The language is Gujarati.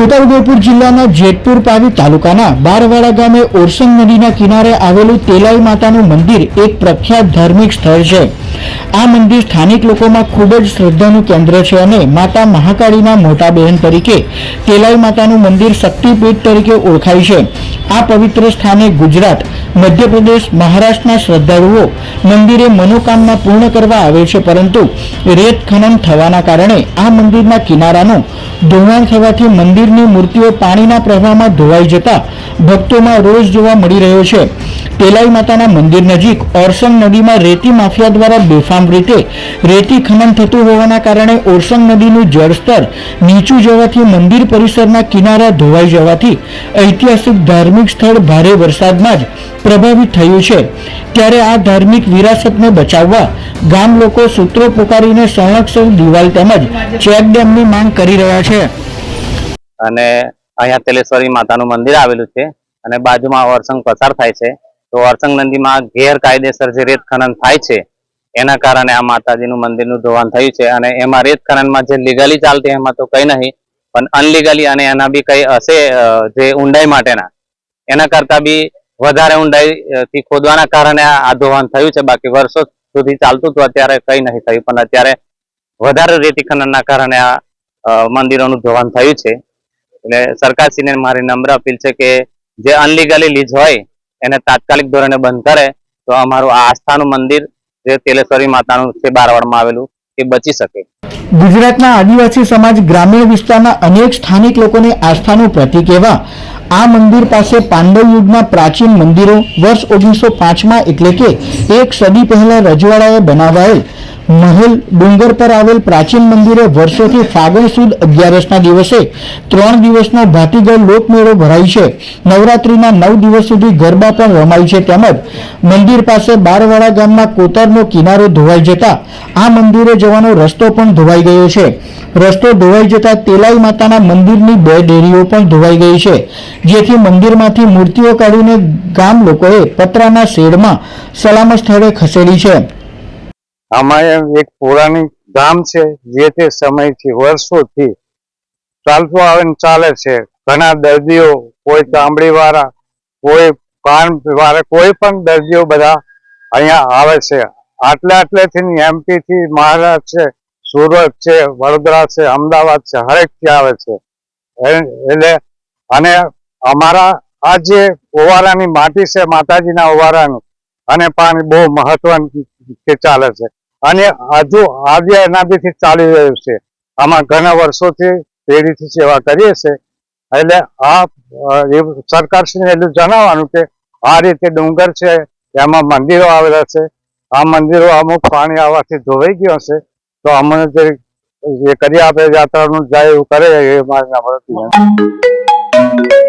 છોટાઉદેપુર જિલ્લાના જેતપુર પાવી તાલુકાના બારવાડા ગામે ઓરસંગ નદીના કિનારે આવેલું તેલાઈ માતાનું મંદિર એક પ્રખ્યાત ધાર્મિક સ્થળ છે. આ મંદિર સ્થાનિક લોકોમાં ખૂબ જ શ્રદ્ધાનું કેન્દ્ર છે અને માતા મહાકાળીના મોટા બહેન તરીકે તેલાઈ માતાનું મંદિર શક્તિપીઠ તરીકે ઓળખાય છે. આ પવિત્ર સ્થાને ગુજરાત, મધ્યપ્રદેશ, મહારાષ્ટ્રના શ્રદ્ધાળુઓ મંદિરે મનોકામના પૂર્ણ કરવા આવે છે, પરંતુ રેત ખનન થવાના કારણે આ મંદિરના કિનારાનું ધોવાણ થવાથી મંદિરની મૂર્તિઓ પાણીના પ્રવાહમાં ધોવાઈ જતા ભક્તોમાં રોષ જોવા મળી રહ્યો છે. તેલાઈ માતાના મંદિર નજીક ઓરસંગ નદીમાં રેતી માફિયા દ્વારા બેફામ રીતે રેતી ખનન થતું હોવાના કારણે ઓરસંગ નદીનું જળસ્તર નીચું જવાથી મંદિર પરિસરના કિનારા ધોવાઈ જવાથી ઐતિહાસિક ધાર્મિક સ્થળ ભારે વરસાદમાં જ પ્રભાવિત થયું છે. ત્યારે આ ધાર્મિક વિરાસતને બચાવવા ગામ લોકો સૂત્રો પોકારીને સંરક્ષણ દિવાલ તેમજ ચેકડેમની માંગ કરી રહ્યા છે. અને અહીંયા તેલેશ્વરી માતાનું મંદિર આવેલું છે અને બાજુમાં વરસંગ પસાર થાય છે. તો વરસંગ નદીમાં ગેરકાયદેસર જે રેત ખનન થાય છે, એના કારણે આ માતાજીનું મંદિરનું ધોવાણ થયું છે અને એમાં રેત ખનનમાં જે લીગલી ચાલતી, એમાં તો કંઈ નહીં, પણ અનલીગલી અને એના બી કંઈ હશે જે ઊંડાઈ માટેના, એના કરતાં બી વધારે ઊંડાઈ ખોદવાના કારણે આ આ ધોવાણ થયું છે. બાકી વર્ષો સુધી ચાલતું હતું અત્યારે કંઈ નહીં થયું, પણ અત્યારે વધારે રેતી ખનનના કારણે આ મંદિરોનું ધોવાણ થયું છે. એટલે સરકારશ્રીને મારી નમ્ર અપીલ છે કે જે અનલીગલી લીઝ હોય, એને તાત્કાલિક ધોરણે બંધ કરે, તો અમારું આસ્થાનું મંદિર જે તેલેશ્વરી માતાનું છે, બારવાડમાં આવેલું, એ બચી શકે. ગુજરાતના આદિવાસી સમાજ ગ્રામીણ વિસ્તારના અનેક સ્થાનિક લોકોની આસ્થાનું પ્રતીક એવા આ મંદિર પાસે પાંડવ યુગના પ્રાચીન મંદિરો વર્ષ ઓગણીસો પાંચમાં એટલે કે એક સદી પહેલા રજવાડાએ બનાવાયેલ મહેલ ડુંગર પર આવેલ પ્રાચીન મંદિરે વર્ષોથી ફાગણ સુદ અગિયારસના દિવસે ત્રણ દિવસનો ભાતીગળ લોકમેળો ભરાય છે. નવરાત્રીના નવ દિવસ સુધી ગરબા પણ રમાય છે તેમજ મંદિર પાસે બારવાડા ગામના કોતરનો કિનારો ધોવાઈ જતા આ મંદિરે જવાનો રસ્તો પણ ધોવાઈ ગયો છે. રસ્તો ધોવાઈ જતા તેલાઈ માતાના મંદિરની બે ડેરીઓ પણ ધોવાઈ ગઈ છે. જેથી મંદિરમાંથી મૂર્તિઓ કાઢીને ગામ લોકોએ પતરાના શેડમાં સલામત સ્થળે ખસેડી છે. અમારે એક પૌરાણિક ધામ છે, જે તે સમયથી વર્ષોથી ચાલતું આવે ને ચાલે છે. ઘણા દર્દીઓ, કોઈ ચામડી વાળા કોઈ કાન વાળા કોઈ પણ દર્દીઓ બધા અહીંયા આવે છે. આટલે આટલેથી એમપી થી મહારાષ્ટ્ર છે, સુરત છે, વડોદરા છે, અમદાવાદ છે હરેકથી આવે છે. એટલે અને અમારા આ જે ઓવારાની માટી છે, માતાજીના ઓવારાની, અને પાણી બહુ મહત્વની ચાલે છે. અને હજુ આજે એનાથી ચાલી રહ્યું છે. આમાં ઘણા વર્ષોથી પેઢીથી સેવા કરીએ છે એટલે આ સરકારશ્રીને એટલું જણાવવાનું કે આ રીતે ડુંગર છે, એમાં મંદિરો આવેલા છે. આ મંદિરો અમુક પાણી આવવાથી ધોવાઈ ગયો છે. તો અમને જે એ કરી આપે યાત્રાનું જાય એવું કરે એ મારી નમ્ર વિનંતી.